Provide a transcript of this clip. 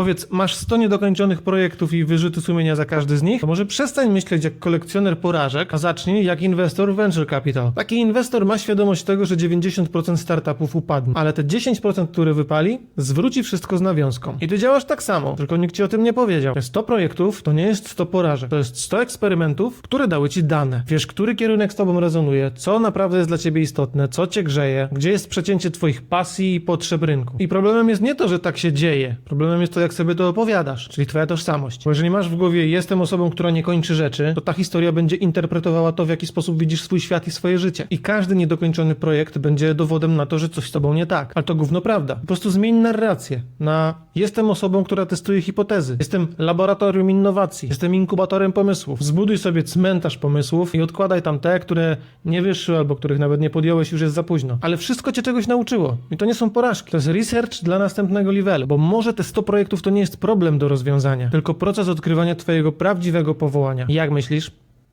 Powiedz, masz 100 niedokończonych projektów i wyrzuty sumienia za każdy z nich? To może przestań myśleć jak kolekcjoner porażek, a zacznij jak inwestor venture capital. Taki inwestor ma świadomość tego, że 90% startupów upadnie, ale te 10%, które wypali, zwróci wszystko z nawiązką. I ty działasz tak samo, tylko nikt ci o tym nie powiedział. Te 100 projektów to nie jest 100 porażek, to jest 100 eksperymentów, które dały ci dane. Wiesz, który kierunek z tobą rezonuje, co naprawdę jest dla ciebie istotne, co cię grzeje, gdzie jest przecięcie twoich pasji i potrzeb rynku. I problemem jest nie to, że tak się dzieje. Problemem jest to, jak sobie to opowiadasz, czyli twoja tożsamość. Bo jeżeli masz w głowie jestem osobą, która nie kończy rzeczy, to ta historia będzie interpretowała to, w jaki sposób widzisz swój świat i swoje życie. I każdy niedokończony projekt będzie dowodem na to, że coś z tobą nie tak. Ale to gówno prawda. Po prostu zmień narrację na jestem osobą, która testuje hipotezy. Jestem laboratorium innowacji. Jestem inkubatorem pomysłów. Zbuduj sobie cmentarz pomysłów i odkładaj tam te, które nie wyszły albo których nawet nie podjąłeś, już jest za późno. Ale wszystko cię czegoś nauczyło. I to nie są porażki. To jest research dla następnego levelu. Bo może te 100 projektów to nie jest problem do rozwiązania, tylko proces odkrywania twojego prawdziwego powołania. Jak myślisz?